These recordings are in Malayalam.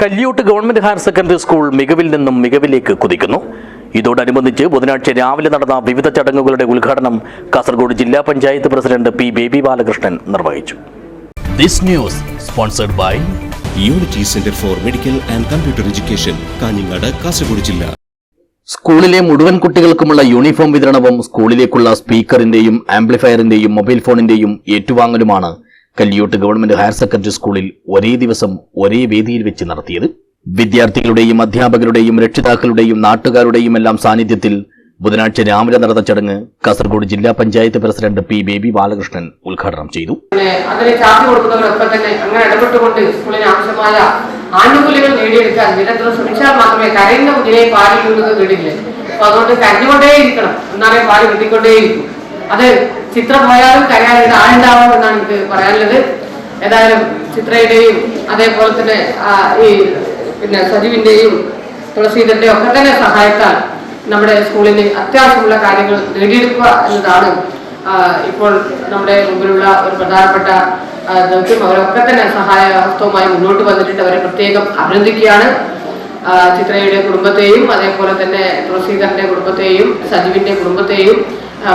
Kalliyot government higher secondary school മികവിൽ നിന്നും മികവിലേക്ക് കുതിക്കുന്നു. ഇതോടനുബന്ധിച്ച് ബുധനാഴ്ച രാവിലെ നടന്ന വിവിധ ചടങ്ങുകളുടെ ഉദ്ഘാടനം കാസർഗോഡ് ജില്ലാ പഞ്ചായത്ത് പ്രസിഡന്റ് പി ബേബി ബാലകൃഷ്ണൻ നിർവഹിച്ചു. This news sponsored by unity centre for medical and computer education Kanhangad Kasaragod ജില്ല. സ്കൂളിലെ മുഴുവൻ കുട്ടികൾക്കുമുള്ള യൂണിഫോം വിതരണവും സ്കൂളിലേക്കുള്ള സ്പീക്കറിന്റെയും ആംപ്ലിഫയറിന്റെയും മൊബൈൽ ഫോണിന്റെയും ഏറ്റുവാങ്ങലുമാണ് കല്ലിയോട്ട് ഗവൺമെന്റ് ഹയർ സെക്കൻഡറി സ്കൂളിൽ ഒരേ ദിവസം ഒരേ വേദിയിൽ വെച്ച് നടത്തിയത്. വിദ്യാർത്ഥികളുടെയും അധ്യാപകരുടെയും രക്ഷിതാക്കളുടെയും നാട്ടുകാരുടെയും എല്ലാം സാന്നിധ്യത്തിൽ ബുധനാഴ്ച രാവിലെ നടന്ന ചടങ്ങ് കാസർഗോഡ് ജില്ലാ പഞ്ചായത്ത് പ്രസിഡന്റ് പി ബേബി ബാലകൃഷ്ണൻ ഉദ്ഘാടനം ചെയ്തു. അങ്ങനെ ഇടപെട്ടുകൊണ്ട് സ്കൂളിന് ആവശ്യമായ ആനുകൂല്യങ്ങൾ നേടിയെടുക്കാൻ നിരന്തരം ശ്രമിച്ചാൽ മാത്രമേ കരയുന്ന കുഞ്ഞിനെ പാലിൽ വീഴുന്നത് അപ്പൊ അതുകൊണ്ട് കരഞ്ഞുകൊണ്ടേയിരിക്കണം. എന്നാലേ പാൽ കിട്ടിക്കൊണ്ടേയിരിക്കും. അത് ചിത്ര പോയാലും കരയാതെ ആളുണ്ടാവും എന്നാണ് എനിക്ക് പറയാനുള്ളത്. ഏതായാലും ചിത്രയുടെയും അതേപോലെ തന്നെ ഈ പിന്നെ സജീവിന്റെയും തുളസീധരന്റെയും ഒക്കെ തന്നെ സഹായത്താൽ നമ്മുടെ സ്കൂളിന് അത്യാവശ്യമുള്ള കാര്യങ്ങൾ നേടിയെടുക്കുക എന്നതാണ് ഇപ്പോൾ നമ്മുടെ മുമ്പിലുള്ള ഒരു പ്രധാനപ്പെട്ട ദൗത്യം. അവരൊക്കെ തന്നെ സഹായഹസ്തവുമായി മുന്നോട്ട് വന്നിട്ടുണ്ട്. അവരെ പ്രത്യേകം അഭിനന്ദിക്കുകയാണ്. ചിത്രയുടെ കുടുംബത്തെയും അതേപോലെ തന്നെ തുളസീധരന്റെ കുടുംബത്തെയും സജീവിന്റെ കുടുംബത്തെയും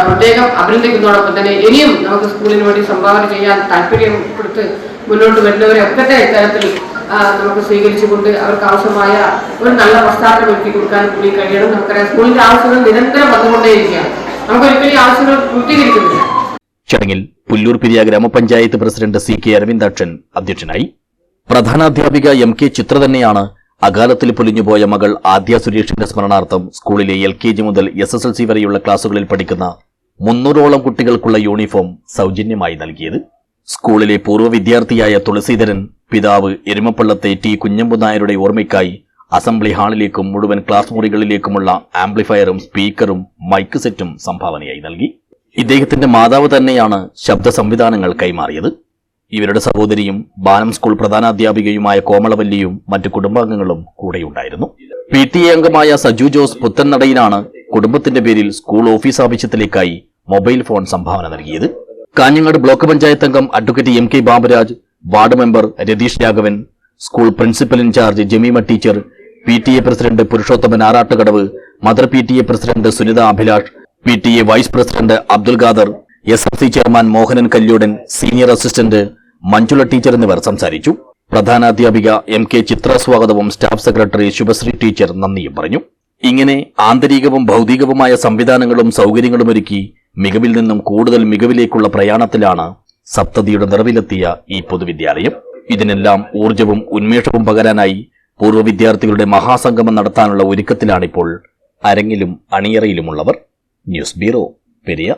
പ്രത്യേകം അഭിനന്ദിക്കുന്നതോടൊപ്പം തന്നെ ഇനിയും നമുക്ക് സ്കൂളിന് വേണ്ടി സംഭാവന ചെയ്യാൻ താല്പര്യം കൊടുത്ത് മുന്നോട്ട് വരുന്നവരെ ഒക്കെ തന്നെ ഇത്തരത്തിൽ ആ, നമുക്ക് സ്വീകരിച്ചുകൊണ്ട് അവർക്ക് ആവശ്യമായ ഒരു നല്ല പശ്ചാത്തലം ഒരുക്കി കൊടുക്കാൻ കൂടി കഴിയണം നമുക്കറിയാം. സ്കൂളിന്റെ ആവശ്യങ്ങൾ നിരന്തരം വന്നുകൊണ്ടേയിരിക്കുകയാണ്. നമുക്ക് ഒരിക്കലും ആവശ്യങ്ങൾ പൂർത്തീകരിക്കുന്നില്ല. ചടങ്ങിൽ പുല്ലൂർ പിരിയ ഗ്രാമപഞ്ചായത്ത് പ്രസിഡന്റ് സി കെ അരവിന്ദാക്ഷൻ അധ്യക്ഷനായി. പ്രധാനാധ്യാപിക എം കെ ചിത്ര തന്നെയാണ് അകാലത്തിൽ പൊലിഞ്ഞുപോയ മകൾ ആദ്യ സുരേഷിന്റെ സ്മരണാർത്ഥം സ്കൂളിലെ എൽ കെ ജി മുതൽ എസ് എസ് എൽ സി വരെയുള്ള ക്ലാസുകളിൽ പഠിക്കുന്ന മുന്നൂറോളം കുട്ടികൾക്കുള്ള യൂണിഫോം സൗജന്യമായി നൽകിയത്. സ്കൂളിലെ പൂർവ വിദ്യാർത്ഥിയായ തുളസീധരൻ പിതാവ് എരുമപ്പള്ളത്തെ ടി കുഞ്ഞമ്പു നായരുടെ ഓർമ്മയ്ക്കായി അസംബ്ലി ഹാളിലേക്കും മുഴുവൻ ക്ലാസ് മുറികളിലേക്കുമുള്ള ആംപ്ലിഫയറും സ്പീക്കറും മൈക്ക് സെറ്റും സംഭാവനയായി നൽകി. ഇദ്ദേഹത്തിന്റെ മാതാവ് തന്നെയാണ് ശബ്ദ സംവിധാനങ്ങൾ കൈമാറിയത്. ഇവരുടെ സഹോദരിയും ബാനം സ്കൂൾ പ്രധാനാധ്യാപികയുമായ കോമളവല്ലിയും മറ്റു കുടുംബാംഗങ്ങളും കൂടെയുണ്ടായിരുന്നു. പി ടി എ അംഗമായ സജു ജോസ് പുത്തൻനടയിലാണ് കുടുംബത്തിന്റെ പേരിൽ സ്കൂൾ ഓഫീസ് ആവശ്യത്തിലേക്കായി മൊബൈൽ ഫോൺ സംഭാവന നൽകിയത്. കാഞ്ഞങ്ങാട് ബ്ലോക്ക് പഞ്ചായത്ത് അംഗം advocate M K Baburaj ward member Ratheesh Raghavan school principal in charge Jemima teacher P T A president Purushothaman Arattukadavu mother P T A president Sunitha Abhilash P T A vice president Abdul Khader S F C chairman Mohanan Kalyodan senior assistant Manjula teacher എന്നിവർ സംസാരിച്ചു. പ്രധാനാധ്യാപിക എം കെ ചിത്ര സ്വാഗതവും സ്റ്റാഫ് സെക്രട്ടറി ശുഭശ്രീ ടീച്ചർ നന്ദിയും പറഞ്ഞു. ഇങ്ങനെ ആന്തരികവും ഭൗതികവുമായ സംവിധാനങ്ങളും സൗകര്യങ്ങളും ഒരുക്കി മികവിൽ നിന്നും കൂടുതൽ മികവിലേക്കുള്ള പ്രയാണത്തിലാണ് സപ്തതിയുടെ നിറവിലെത്തിയ ഈ പൊതുവിദ്യാലയം. ഇതിനെല്ലാം ഊർജവും ഉന്മേഷവും പകരാനായി പൂർവ വിദ്യാർത്ഥികളുടെ മഹാസംഗമം നടത്താനുള്ള ഒരുക്കത്തിലാണിപ്പോൾ അരങ്ങിലും അണിയറയിലുമുള്ളവർ. News bureau Periya.